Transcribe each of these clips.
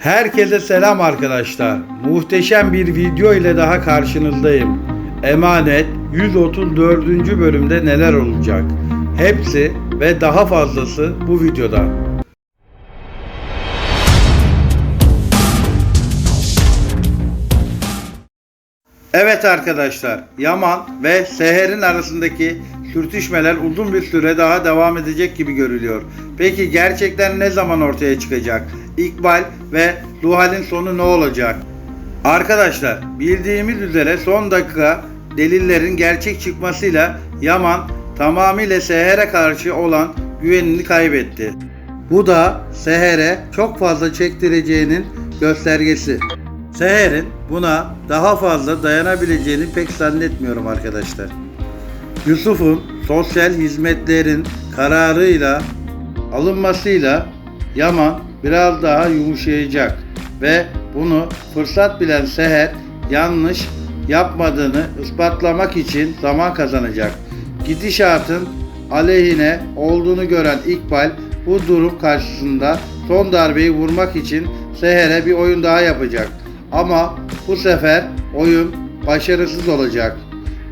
Herkese selam arkadaşlar. Muhteşem bir video ile daha karşınızdayım. Emanet 134. bölümde neler olacak? Hepsi ve daha fazlası bu videoda. Evet arkadaşlar, Yaman ve Seher'in arasındaki sürtüşmeler uzun bir süre daha devam edecek gibi görülüyor. Peki gerçekten ne zaman ortaya çıkacak? İkbal ve Zuhal'in sonu ne olacak? Arkadaşlar, bildiğimiz üzere son dakika delillerin gerçek çıkmasıyla Yaman tamamıyla Seher'e karşı olan güvenini kaybetti. Bu da Seher'e çok fazla çektireceğinin göstergesi. Seher'in buna daha fazla dayanabileceğini pek zannetmiyorum arkadaşlar. Yusuf'un sosyal hizmetlerin kararıyla alınmasıyla Yaman biraz daha yumuşayacak ve bunu fırsat bilen Seher yanlış yapmadığını ispatlamak için zaman kazanacak. Gidişatın aleyhine olduğunu gören İkbal bu durum karşısında son darbeyi vurmak için Seher'e bir oyun daha yapacak. Ama bu sefer oyun başarısız olacak.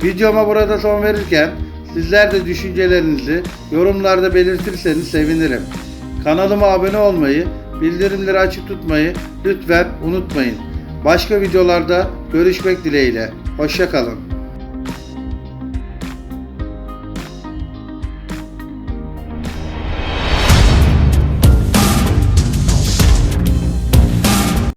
Videoma burada son verirken sizler de düşüncelerinizi yorumlarda belirtirseniz sevinirim. Kanalıma abone olmayı, bildirimleri açık tutmayı lütfen unutmayın. Başka videolarda görüşmek dileğiyle. Hoşçakalın.